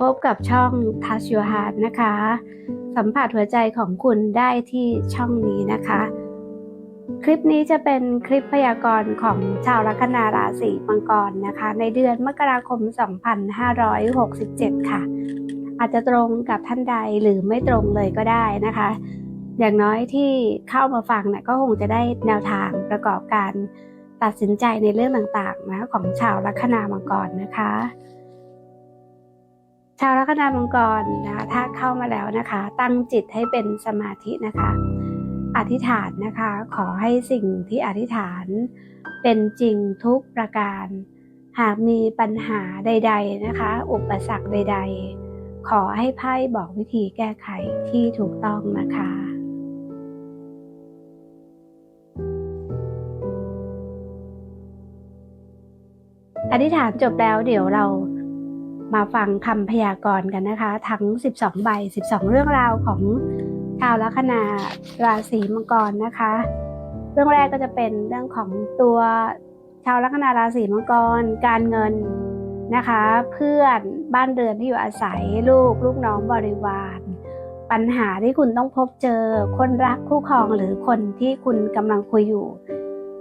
พบกับช่อง Touch Your Heart นะคะ สัมผัสหัวใจของคุณได้ที่ช่องนี้นะคะ คลิปนี้จะเป็นคลิปพยากรณ์ของชาวลัคนาราศีมังกรนะคะ ในเดือนมกราคม 2567 ค่ะ อาจจะตรงกับท่านใดหรือไม่ตรงเลยก็ได้นะคะ อย่างน้อยที่เข้ามาฟังเนี่ยก็คงจะได้แนวทางประกอบการตัดสินใจในเรื่องต่างๆนะของชาวลัคนามังกรนะคะ ชาวลัคนามังกรนะคะถ้าเข้ามาแล้วนะคะ ตั้งจิตให้เป็นสมาธินะคะ อธิษฐานนะคะ ขอให้สิ่งที่อธิษฐานเป็นจริงทุกประการ หากมีปัญหาใด ๆนะคะ อุปสรรคใด ๆ ขอให้ไพ่บอกวิธีแก้ไขที่ถูกต้องนะคะอธิษฐานจบแล้วเดี๋ยวเรา มาฟังคำพยากรณ์กันนะคะ ทั้ง 12 ใบ 12 เรื่องราวของชาวลัคนาราศีมังกรนะคะ เรื่องแรกก็จะเป็นเรื่องของตัวชาวลัคนาราศีมังกร การเงินนะคะ เพื่อนบ้านเรือนที่อยู่อาศัยลูกลูกน้องบริวาร ปัญหาที่คุณต้องพบเจอ คนรักคู่ครองหรือคนที่คุณกำลังคุยอยู่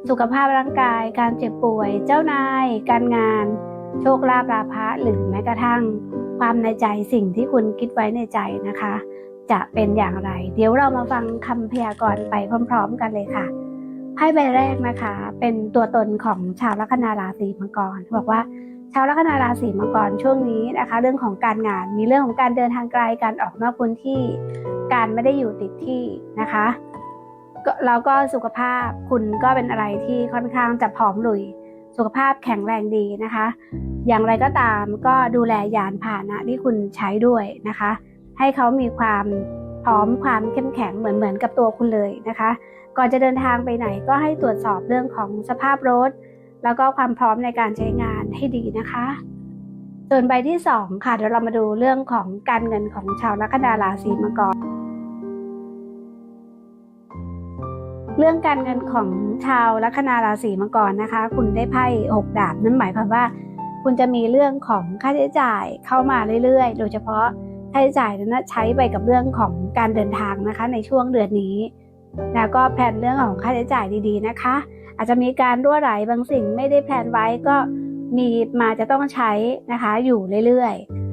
สุขภาพร่างกาย การเจ็บป่วย เจ้านาย การงาน โชคลาภราภะหรือแม้กระทั่งความในใจสิ่งที่คุณคิดไว้ในใจนะคะ จะเป็นอย่างไร เดี๋ยวเรามาฟังคำพยากรณ์ไปพร้อม ๆ กันเลยค่ะไพ่ใบแรกนะคะ เป็นตัวตนของชาวลัคนาราศีมังกรบอกว่าชาวลัคนาราศีมังกรช่วงนี้นะคะ เรื่องของการงานมีเรื่องของการเดินทางไกลการออกนอกพื้นที่ การไม่ได้อยู่ติดที่นะคะแล้วก็สุขภาพคุณก็เป็นอะไรที่ค่อนข้างจะผอมลุย สุขภาพแข็งแรงดีนะคะ อย่างไรก็ตามก็ดูแลยานพาหนะที่คุณใช้ด้วยนะคะ ให้เขามีความพร้อมความเข้มแข็งเหมือนเหมือนกับตัวคุณเลยนะคะ ก่อนจะเดินทางไปไหนก็ให้ตรวจสอบเรื่องของสภาพรถ แล้วก็ความพร้อมในการใช้งานให้ดีนะคะ ส่วนใบที่สองค่ะเดี๋ยวเรามาดูเรื่องของการเงินของชาวลัคนาราศีมังกร เรื่องการเงินของชาวลัคนาราศีมังกรนะคะ คุณได้ไพ่หกดาบนั่นหมายความว่า คุณจะมีเรื่องของค่าใช้จ่ายเข้ามาเรื่อย ๆ โดยเฉพาะค่าใช้จ่ายนั้นใช้ไปกับเรื่องของการเดินทางนะคะ ในช่วงเดือนนี้ แล้วก็แผนเรื่องของค่าใช้จ่ายดีๆนะคะ อาจจะมีการรั่วไหลบางสิ่งไม่ได้แพลนไว้ก็มีมาจะต้องใช้นะคะอยู่เรื่อยๆ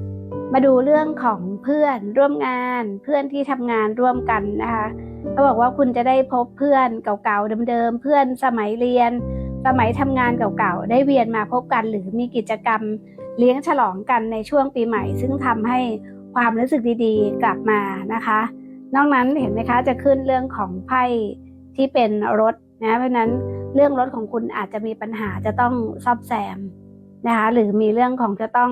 มาดูเรื่องของเพื่อนร่วมงานเพื่อนที่ทำงานร่วมกันนะคะเขาบอกว่าคุณจะได้พบเพื่อนเก่าๆเดิมๆเพื่อนสมัยเรียน สมัยทำงานเก่าๆได้เวียนมาพบกัน หรือมีกิจกรรมเลี้ยงฉลองกันในช่วงปีใหม่ ซึ่งทำให้ความรู้สึกดีๆ กลับมานะคะ นอกนั้นเห็นไหมคะจะขึ้นเรื่องของไพ่ที่เป็นรถนะเพราะนั้นเรื่องรถของคุณอาจจะมีปัญหาจะต้องซ่อมแซมนะคะหรือมีเรื่องของจะต้อง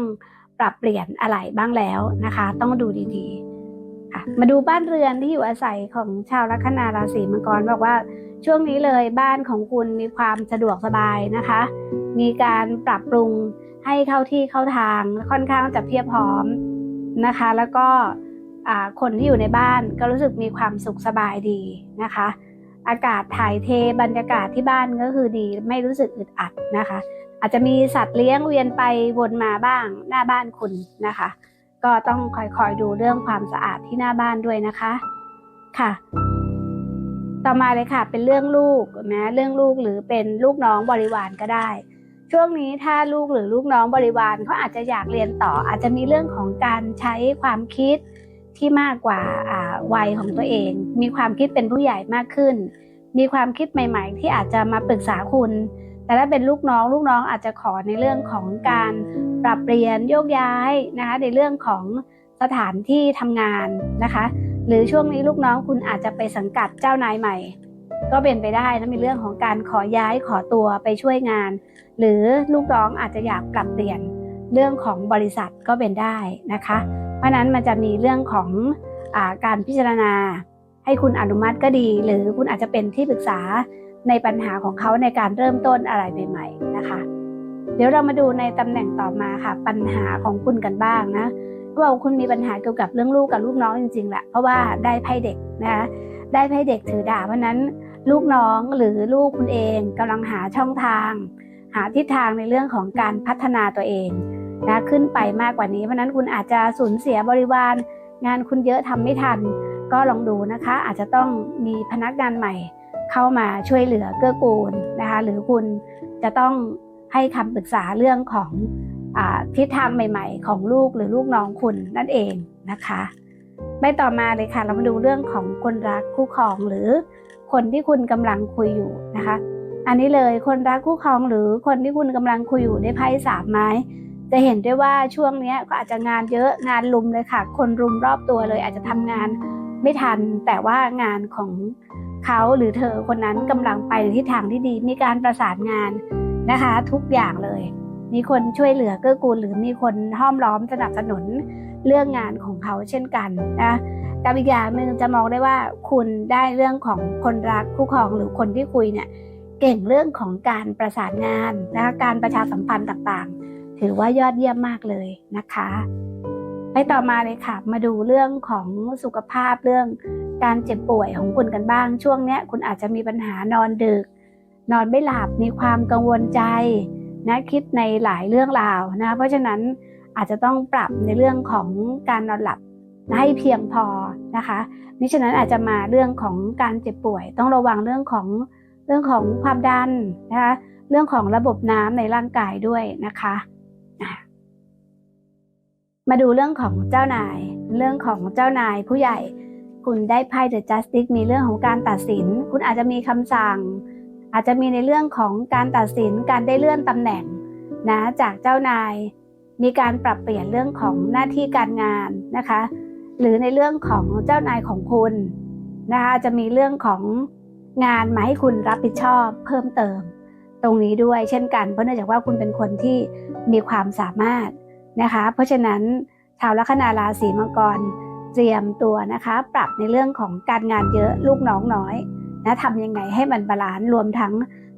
รับเปลี่ยนอะไรบ้างแล้วนะคะ ต้องดูดีๆค่ะมาดูบ้านเรือนที่อยู่อาศัยของชาวลัคนาราศีมังกรบอกว่าช่วงนี้เลยบ้านของคุณมีความสะดวกสบายนะคะ มีการปรับปรุงให้เข้าที่เข้าทางค่อนข้างจะเพียบพร้อมนะคะ แล้วก็คนที่อยู่ในบ้านก็รู้สึกมีความสุขสบายดีนะคะ อากาศถ่ายเทบรรยากาศที่บ้านก็คือดีไม่รู้สึกอึดอัดนะคะ อาจจะมีสัตว์เลี้ยงเวียนไปวนมาบ้างหน้าบ้านคุณนะคะ ก็ต้องคอยๆดูเรื่องความสะอาดที่หน้าบ้านด้วยนะคะค่ะ ต่อมาเลยค่ะ เป็นเรื่องลูกนะเรื่องลูกหรือเป็นลูกน้องบริวารก็ได้ ช่วงนี้ถ้าลูกหรือลูกน้องบริวารเขาอาจจะอยากเรียนต่อ อาจจะมีเรื่องของการใช้ความคิด ที่มากกว่าวัยของตัวเอง มีความคิดเป็นผู้ใหญ่มากขึ้น มีความคิดใหม่ ๆ ที่อาจจะมาปรึกษาคุณ แต่ถ้าเป็นลูกน้อง ลูกน้องอาจจะขอในเรื่องของการปรับเปลี่ยนโยกย้ายนะคะในเรื่องของสถานที่ทำงานนะคะ หรือช่วงนี้ลูกน้องคุณอาจจะไปสังกัดเจ้านายใหม่ ก็เป็นไปได้นะมีเรื่องของการขอย้ายขอตัวไปช่วยงาน หรือลูกน้องอาจจะอยากปรับเปลี่ยนเรื่องของบริษัทก็เป็นได้นะคะ ราะนั้นมันจะมีเรื่องของอการพิจารณา ให้คุณอนุมัติก็ดี หรือคุณอาจจะเป็นที่ปรึกษาในปัญหาของเขาในการเริ่มต้นอะไรใหม่ๆนะคะ เดี๋ยวเรามาดูในตำแหน่งต่อมาค่ะ ปัญหาของคุณกันบ้างนะว่าคุณมีปัญหาเกี่ยวกับเรื่องลูกกับลูกน้องจริงๆแหละเพราะว่าได้ไพ่เด็กนะคะได้ไพ่เด็กถือดาบเพราะนั้นลูกน้องหรือลูกคุณเองกำลังหาช่องทาง หาทิศทางในเรื่องของการพัฒนาตัวเอง นะขึ้นไปมากกว่านี้เพราะนั้นคุณอาจจะสูญเสียบริวาร งานคุณเยอะทำไม่ทัน ก็ลองดูนะคะ อาจจะต้องมีพนักงานใหม่เข้ามาช่วยเหลือเกื้อกูลนะคะหรือคุณจะต้องให้คำปรึกษาเรื่องของอทิศทางใหม่ ๆ ของลูกหรือลูกน้องคุณนั่นเองนะคะไม่ต่อมาเลยค่ะ เรามาดูเรื่องของคนรักคู่ครองหรือคนที่คุณกำลังคุยอยู่นะคะ อันนี้เลยคนรักคู่ครองหรือคนที่คุณกำลังคุยอยู่ได้ไพ่สามไม้ จะเห็นได้ว่าช่วงนี้ก็อาจจะงานเยอะงานลุมเลยค่ะ คนรุมรอบตัวเลยอาจจะทำงานไม่ทัน แต่ว่างานของเขาหรือเธอคนนั้นกำลังไปในทิศทางที่ดี มีการประสานงานนะคะ ทุกอย่างเลย มีคนช่วยเหลือเกื้อกูลหรือมีคนห้อมล้อมสนับสนุนเรื่องงานของเขาเช่นกันนะกับอีกอย่างหนึ่งจะมองได้ว่าคุณได้เรื่องของคนรักคู่ครองหรือคนที่คุยเนี่ยเก่งเรื่องของการประสานงานนะคะการประชาสัมพันธ์ต่างๆ ถือว่ายอดเยี่ยมมากเลยนะคะ ไปต่อมาเลยค่ะ มาดูเรื่องของสุขภาพเรื่องการเจ็บป่วยของคุณกันบ้าง ช่วงเนี้ยคุณอาจจะมีปัญหานอนดึก นอนไม่หลับมีความกังวลใจนะคิดในหลายเรื่องราวนะ เพราะฉะนั้นอาจจะต้องปรับในเรื่องของการนอนหลับให้เพียงพอนะคะมิฉะนั้นอาจจะมาเรื่องของการเจ็บป่วย ต้องระวังเรื่องของเรื่องของความดันนะคะเรื่องของระบบน้ำในร่างกายด้วยนะคะ มาดูเรื่องของเจ้านาย เรื่องของเจ้านายผู้ใหญ่ คุณได้ไพ่เดอะจัสติกมีเรื่องของการตัดสิน คุณอาจจะมีคำสั่ง อาจจะมีในเรื่องของการตัดสิน การได้เลื่อนตำแหน่งนะจากเจ้านาย มีการปรับเปลี่ยนเรื่องของหน้าที่การงานนะคะ หรือในเรื่องของเจ้านายของคุณนะคะจะมีเรื่องของงานมาให้คุณรับผิดชอบเพิ่มเติม ตรงนี้ด้วยเช่นกันเพราะเนื่องจากว่าคุณเป็นคนที่มีความสามารถนะคะ เพราะฉะนั้นชาวลัคนาราศีมังกรเตรียมตัวนะคะ ปรับในเรื่องของการงานเยอะลูกน้องน้อยนะทำยังไงให้มันบาลานซ์รวมทั้ง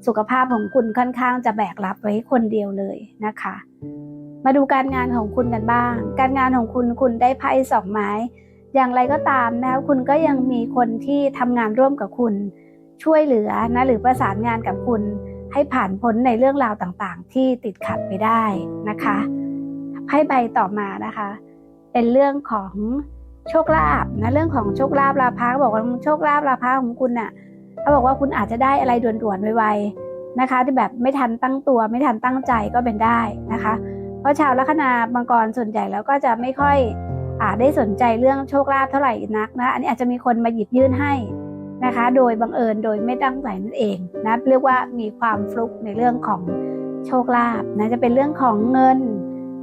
สุขภาพของคุณค่อนข้างจะแบกรับไว้คนเดียวเลยนะคะ มาดูการงานของคุณกันบ้าง การงานของคุณคุณได้ไพ่สองไม้ อย่างไรก็ตามนะคุณก็ยังมีคนที่ทำงานร่วมกับคุณ ช่วยเหลือนะหรือประสานงานกับคุณ ให้ผ่านพ้นในเรื่องราวต่างๆ ที่ติดขัดไปได้นะคะไพ่ใบต่อมานะคะ เป็นเรื่องของโชคลาภนะเรื่องของโชคลาภลาภะบอกว่าโชคลาภลาภะของคุณน่ะเขาบอกว่าคุณอาจจะได้อะไรด่วนๆไวๆนะคะ ที่แบบไม่ทันตั้งตัว ไม่ทันตั้งใจก็เป็นได้นะคะ เพราะชาวลัคนามังกรส่วนใหญ่แล้วก็จะไม่ค่อยอาได้สนใจเรื่องโชคลาภเท่าไหร่นักนะ อันนี้อาจจะมีคนมาหยิบยื่นให้ นะคะ โดยบังเอิญโดยไม่ตั้งใจนั่นเองนะเรียกว่ามีความฟลุกในเรื่องของโชคลาภนะจะเป็นเรื่องของเงิน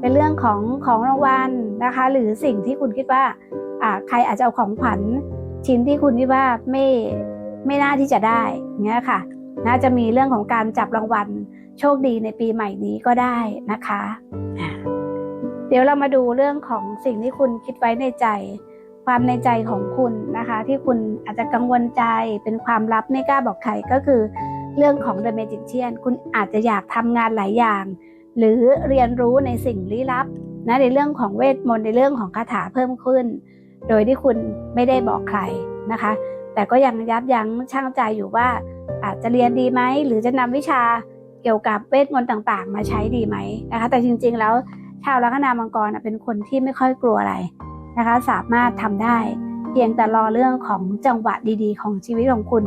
เป็นเรื่องของของรางวัลนะคะ หรือสิ่งที่คุณคิดว่าอ่าใครอาจจะเอาของขวัญชิ้นที่คุณคิดว่าไม่ไม่น่าที่จะได้เงี้ยค่ะน่าจะมีเรื่องของการจับรางวัลโชคดีในปีใหม่นี้ก็ได้นะคะ เดี๋ยวเรามาดูเรื่องของสิ่งที่คุณคิดไว้ในใจ ความในใจของคุณนะคะ ที่คุณอาจจะกังวลใจเป็นความลับไม่กล้าบอกใครก็คือ เรื่องของ The Magician คุณอาจจะอยากทำงานหลายอย่าง หรือเรียนรู้ในสิ่งลี้ลับนะในเรื่องของเวทมนต์ในเรื่องของคาถาเพิ่มขึ้น โดยที่คุณไม่ได้บอกใครนะคะ แต่ก็ยังยับยั้งชั่งใจอยู่ว่า อาจจะเรียนดีไหมหรือจะนำวิชาเกี่ยวกับเวทมนต์ต่างๆ มาใช้ดีไหมนะคะ แต่จริงๆแล้วชาวลัคนามังกรเป็นคนที่ไม่ค่อยกลัวอะไร นะคะสามารถทำได้ เพียงแต่รอเรื่องของจังหวะดีๆ ของชีวิตของคุณ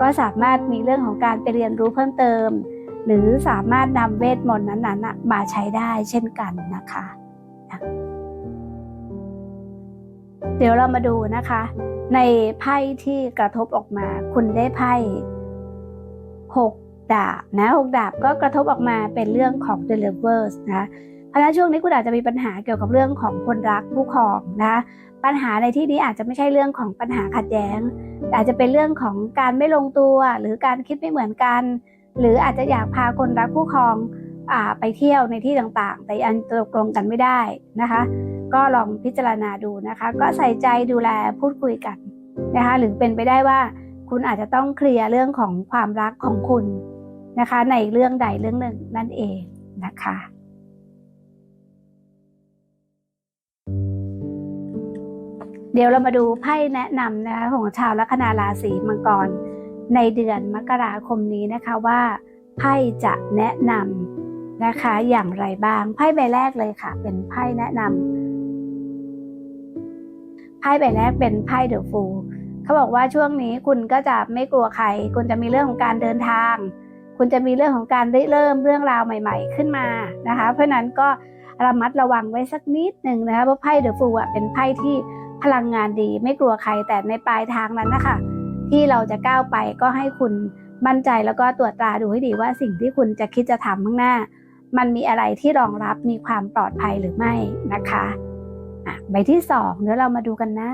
ก็สามารถมีเรื่องของการไปเรียนรู้เพิ่มเติม หรือสามารถนำเวทมนต์นั้นๆมาใช้ได้เช่นกันนะคะเดี๋ยวเรามาดูนะคะ ในไพ่ที่กระทบออกมา คุณได้ไพ่หกดาบนะหกดาบก็กระทบออกมาเป็นเรื่องของ the lovers นะ เพราะฉะนั้นช่วงนี้คุณอาจจะมีปัญหาเกี่ยวกับเรื่องของคนรักผู้ครองนะปัญหาในที่นี้อาจจะไม่ใช่เรื่องของปัญหาขัดแย้งแต่อาจจะเป็นเรื่องของการไม่ลงตัว หรือการคิดไม่เหมือนกัน หรืออาจจะอยากพาคนรักผู้ครองอไปเที่ยวในที่ต่างๆ แต่อันตกลงกันไม่ได้นะคะ ก็ลองพิจารณาดูนะคะ ก็ใส่ใจดูแลพูดคุยกันนะคะหรือเป็นไปได้ว่าคุณอาจจะต้องเคลียร์เรื่องของความรักของคุณนะคะ ในเรื่องใดเรื่องหนึ่งนั่นเองนะคะ เดี๋ยวเรามาดูไพ่แนะนำนะคะของชาวลัคนาราศีมังกร ในเดือนมกราคมนี้นะคะว่าไพ่จะแนะนำนะคะ อย่างไรบ้างไพ่ใบแรกเลยค่ะ เป็นไพ่แนะนำไพ่ใบแรกเป็นไพ่เดอะฟูลเขาบอกว่าช่วงนี้คุณก็จะไม่กลัวใคร คุณจะมีเรื่องของการเดินทาง คุณจะมีเรื่องของการได้เริ่มเรื่องราวใหม่ ๆ ขึ้นมานะคะ เพราะฉะนั้นก็ระมัดระวังไว้สักนิดหนึ่งนะคะเพราะไพ่เดอะฟูลอะเป็นไพ่ที่ พลังงานดีไม่กลัวใครแต่ในปลายทางนั้นนะคะที่เราจะก้าวไปก็ให้คุณมั่นใจแล้วก็ตรวจตราดูให้ดีว่าสิ่งที่คุณจะคิดจะทำข้างหน้า มันมีอะไรที่รองรับมีความปลอดภัยหรือไม่นะคะอะใบที่สองเดี๋ยวเรามาดูกันนะ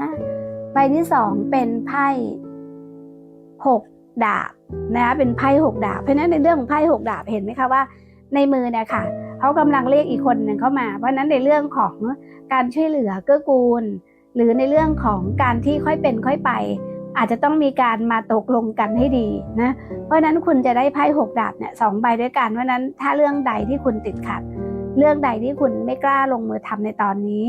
ใบที่สองเป็นไพ่หกดาบนะคะเป็นไพ่หกดาบเพราะนั้นในเรื่องของไพ่หกดาบเห็นไหมคะว่า ในมือเนี่ยค่ะเขากำลังเรียกอีกคนหนึ่งเข้ามา เพราะนั้นในเรื่องของการช่วยเหลือเกื้อกูล หรือในเรื่องของการที่ค่อยเป็นค่อยไป อาจจะต้องมีการมาตกลงกันให้ดีนะเพราะนั้นคุณจะได้ไพ่หกดาบเนี่ยสองใบด้วยกันเพราะนั้นถ้าเรื่องใดที่คุณติดขัด เรื่องใดที่คุณไม่กล้าลงมือทำในตอนนี้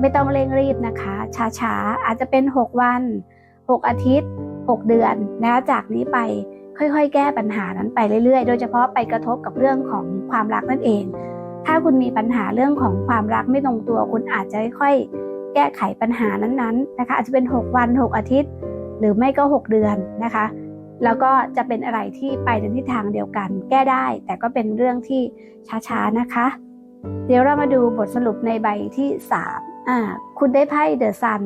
ไม่ต้องเร่งรีบนะคะ ช้าๆอาจจะเป็น 6 วัน 6 อาทิตย์ 6 เดือนนะคะจากนี้ไปค่อยๆ แก้ปัญหานั้นไปเรื่อยๆ โดยเฉพาะไปกระทบกับเรื่องของความรักนั่นเอง ถ้าคุณมีปัญหาเรื่องของความรักไม่ตรงตัว คุณอาจจะค่อยๆ แก้ไขปัญหานั้นๆนะคะ อาจจะเป็น 6 วัน 6 อาทิตย์ หรือไม่ก็ 6 เดือนนะคะ แล้วก็จะเป็นอะไรที่ไปในทิศทางเดียวกัน แก้ได้ แต่ก็เป็นเรื่องที่ช้าๆนะคะ เดี๋ยวเรามาดูบทสรุปในใบที่3อ่าคุณได้ไพ่เดอะซัน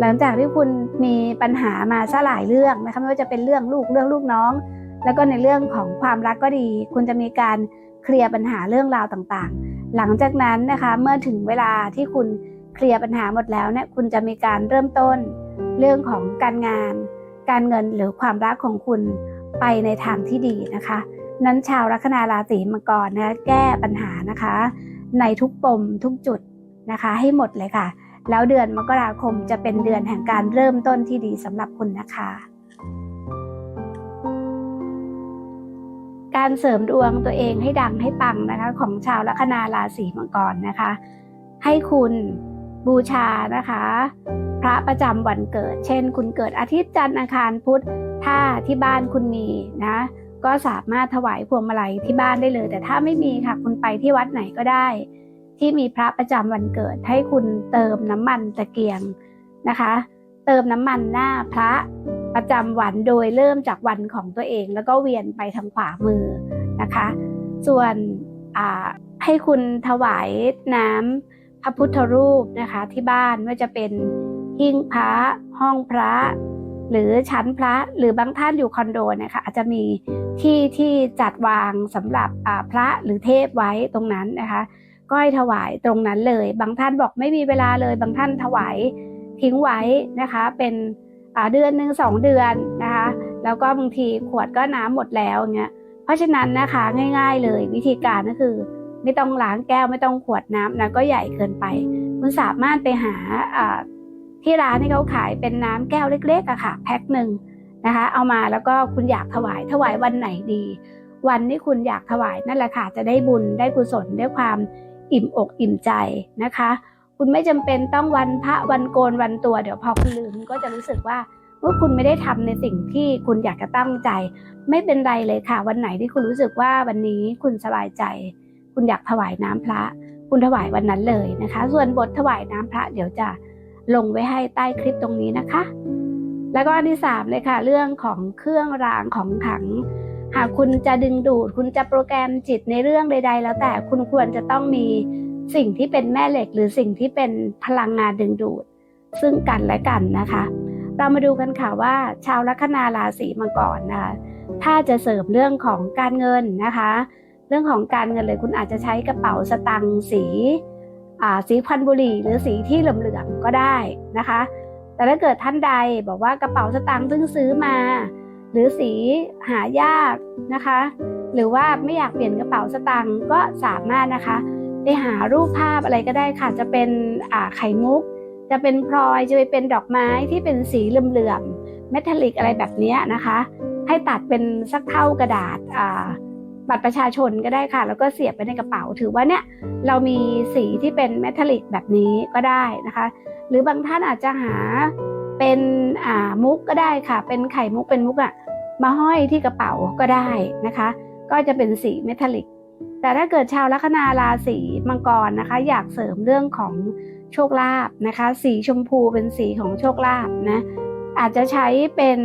หลังจากที่คุณมีปัญหามาซะหลายเรื่องนะคะไม่ว่าจะเป็นเรื่องลูกเรื่องลูกน้อง แล้วก็ในเรื่องของความรักก็ดี คุณจะมีการเคลียร์ปัญหาเรื่องราวต่างๆ หลังจากนั้นนะคะเมื่อถึงเวลาที่คุณ เคลียร์ปัญหาหมดแล้วเนี่ยคุณจะมีการเริ่มต้นเรื่องของการงาน การเงินหรือความรักของคุณไปในทางที่ดีนะคะ นั้นชาวลัคนาราศีมังกรนะแก้ปัญหานะคะ ในทุกปมทุกจุดนะคะ ให้หมดเลยค่ะ แล้วเดือนมกราคมจะเป็นเดือนแห่งการเริ่มต้นที่ดีสำหรับคุณนะคะ การเสริมดวงตัวเองให้ดังให้ปังนะคะ ของชาวลัคนาราศีมังกรนะคะ ให้คุณ บูชานะคะ พระประจำวันเกิด เช่น คุณเกิดอาทิตย์จันทร์อังคารพุธถ้าที่บ้านคุณมีนะก็สามารถถวายพวงมาลัยที่บ้านได้เลย แต่ถ้าไม่มีค่ะคุณไปที่วัดไหนก็ได้ ที่มีพระประจำวันเกิดให้คุณเติมน้ำมันตะเกียงนะคะ เติมน้ำมันหน้าพระประจำวันโดยเริ่มจากวันของตัวเอง แล้วก็เวียนไปทางขวามือนะคะ ส่วนให้คุณถวายน้ำ พระพุทธรูปนะคะที่บ้านว่าจะเป็นหิ้งพระห้องพระ หรือชั้นพระหรือบางท่านอยู่คอนโดนะคะอาจจะมีที่ที่จัดวางสำหรับพระหรือเทพไว้ตรงนั้นนะคะ ก็ให้ถวายตรงนั้นเลย บางท่านบอกไม่มีเวลาเลย บางท่านถวายทิ้งไว้นะคะ เป็นเดือนหนึ่งสองเดือนนะคะ แล้วก็บางทีขวดก็น้ำหมดแล้วเงี้ยเพราะฉะนั้นนะคะง่าย ๆ เลยวิธีการก็คือ ไม่ต้องล้างแก้วไม่ต้องขวดน้ำนะก็ใหญ่เกินไป คุณสามารถไปหาที่ร้านที่เขาขายเป็นน้ำแก้วเล็กๆอะค่ะ แพ็คหนึ่งนะคะ เอามาแล้วก็คุณอยากถวายถวายวันไหนดี วันที่คุณอยากถวายนั่นแหละค่ะจะได้บุญได้กุศลได้ความอิ่มอกอิ่มใจนะคะ คุณไม่จำเป็นต้องวันพระวันโกนวันตัวเดี๋ยวพอคุณลืมก็จะรู้สึกว่าว่าคุณไม่ได้ทำในสิ่งที่คุณอยากจะตั้งใจ ไม่เป็นไรเลยค่ะ วันไหนที่คุณรู้สึกว่าวันนี้คุณสบายใจ คุณอยากถวายน้ำพระ คุณถวายวันนั้นเลยนะคะ ส่วนบทถวายน้ำพระเดี๋ยวจะลงไว้ให้ใต้คลิปตรงนี้นะคะ แล้วก็อันที่สามเลยค่ะ เรื่องของเครื่องรางของขัง หากคุณจะดึงดูด คุณจะโปรแกรมจิตในเรื่องใด ๆ แล้วแต่คุณควรจะต้องมีสิ่งที่เป็นแม่เหล็ก หรือสิ่งที่เป็นพลังงานดึงดูด ซึ่งกันและกันนะคะ เรามาดูกันค่ะว่า ชาวลัคนาราศีมังกรนะคะถ้าจะเสริมเรื่องของการเงินนะคะ เรื่องของการเงินเลยคุณอาจจะใช้กระเป๋าสตังค์สีสีควันบุหรี่ หรือสีที่เหลื่อมๆก็ได้นะคะ แต่ถ้าเกิดท่านใดบอกว่ากระเป๋าสตางค์เพิ่งซื้อมา หรือสีหายากนะคะ หรือว่าไม่อยากเปลี่ยนกระเป๋าสตางค์ก็สามารถนะคะ ไปหารูปภาพอะไรก็ได้ค่ะ จะเป็นไข่มุก จะเป็นพลอยจะไปเป็นดอกไม้ที่เป็นสีเหลื่อมๆเมทัลลิกอะไรแบบนี้นะคะ ให้ตัดเป็นสักเท่ากระดาษอ่า บัตรประชาชนก็ได้ค่ะ แล้วก็เสียบไปในกระเป๋า ถือว่าเนี่ยเรามีสีที่เป็นเมทัลลิกแบบนี้ก็ได้นะคะ หรือบางท่านอาจจะหาเป็นอ่ามุกก็ได้ค่ะ เป็นไข่มุกเป็นมุกอะมาห้อยที่กระเป๋าก็ได้นะคะ ก็จะเป็นสีเมทัลลิก แต่ถ้าเกิดชาวลัคนาราศีมังกรนะคะ อยากเสริมเรื่องของโชคลาภนะคะ สีชมพูเป็นสีของโชคลาภนะอาจจะใช้เป็น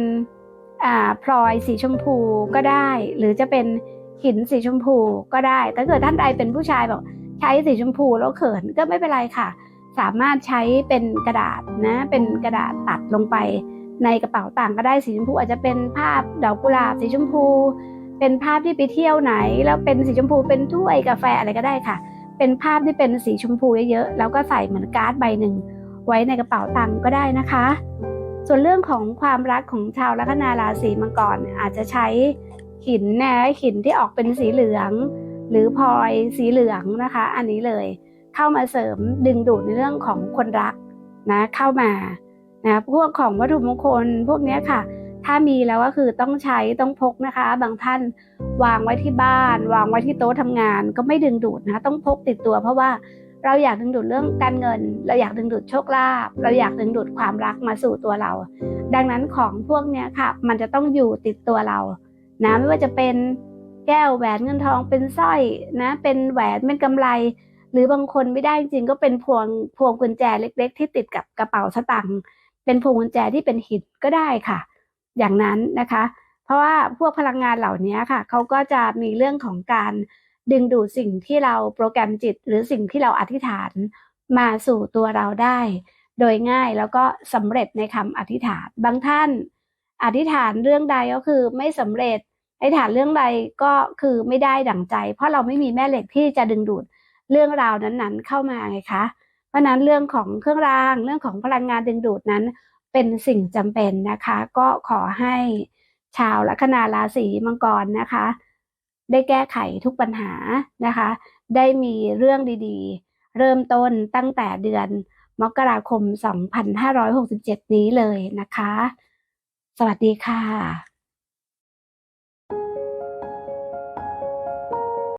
อ่าพลอยสีชมพูก็ได้ หรือจะเป็น หินสีชมพูก็ได้ถ้าเกิดท่านใดเป็นผู้ชายบอกใช้สีชมพูแล้วเขินก็ไม่เป็นไรค่ะ สามารถใช้เป็นกระดาษนะ เป็นกระดาษตัดลงไป ในกระเป๋าต่างก็ได้สีชมพูอาจจะเป็นภาพดอกกุหลาบสีชมพู เป็นภาพที่ไปเที่ยวไหน แล้วเป็นสีชมพูเป็นถ้วยกาแฟอะไรก็ได้ค่ะ เป็นภาพที่เป็นสีชมพูเยอะๆแล้วก็ใส่เหมือนการ์ดใบหนึ่งไว้ในกระเป๋าตังก็ได้นะคะ ส่วนเรื่องของความรักของชาวลัคนาราศีมังกรอาจจะใช้ หินนะหินที่ออกเป็นสีเหลือง หรือพลอยสีเหลืองนะคะ อันนี้เลยเข้ามาเสริมดึงดูดในเรื่องของคนรักนะเข้ามานะพวกของวัตถุมงคลพวกนี้ค่ะ ถ้ามีแล้วก็คือต้องใช้ต้องพกนะคะ บางท่านวางไว้ที่บ้าน วางไว้ที่โต๊ะทำงาน ก็ไม่ดึงดูดนะต้องพกติดตัว เพราะว่าเราอยากดึงดูดเรื่องการเงิน เราอยากดึงดูดโชคลาภเราอยากดึงดูดความรักมาสู่ตัวเรา ดังนั้นของพวกนี้ค่ะ มันจะต้องอยู่ติดตัวเรา นะไม่ว่าจะเป็นแก้วแหวนเงินทองเป็นสร้อยนะเป็นแหวนเป็นกำไร หรือบางคนไม่ได้จริงก็เป็นพวงพวงกุญแจเล็ก ๆ ที่ติดกับกระเป๋าสตางค์เป็นพวงกุญแจที่เป็นหินก็ได้ค่ะ อย่างนั้นนะคะ เพราะว่าพวกพลังงานเหล่านี้ค่ะเขาก็จะมีเรื่องของการดึงดูดสิ่งที่เราโปรแกรมจิต หรือสิ่งที่เราอธิษฐานมาสู่ตัวเราได้ โดยง่ายแล้วก็สำเร็จในคำอธิษฐาน บางท่านอธิษฐานเรื่องใดก็คือไม่สำเร็จ อธิษฐานเรื่องใดก็คือไม่ได้ดั่งใจ เพราะเราไม่มีแม่เหล็กที่จะดึงดูดเรื่องราวนั้นๆ เข้ามาไงคะเพราะนั้นเรื่องของเครื่องรางเรื่องของพลังงานดึงดูดนั้น เป็นสิ่งจำเป็นนะคะ ก็ขอให้ชาวลัคนาราศีมังกรนะคะ ได้แก้ไขทุกปัญหานะคะ ได้มีเรื่องดีๆ เริ่มต้นตั้งแต่เดือนมกราคม 2567 นี้เลยนะคะ สวัสดีค่ะ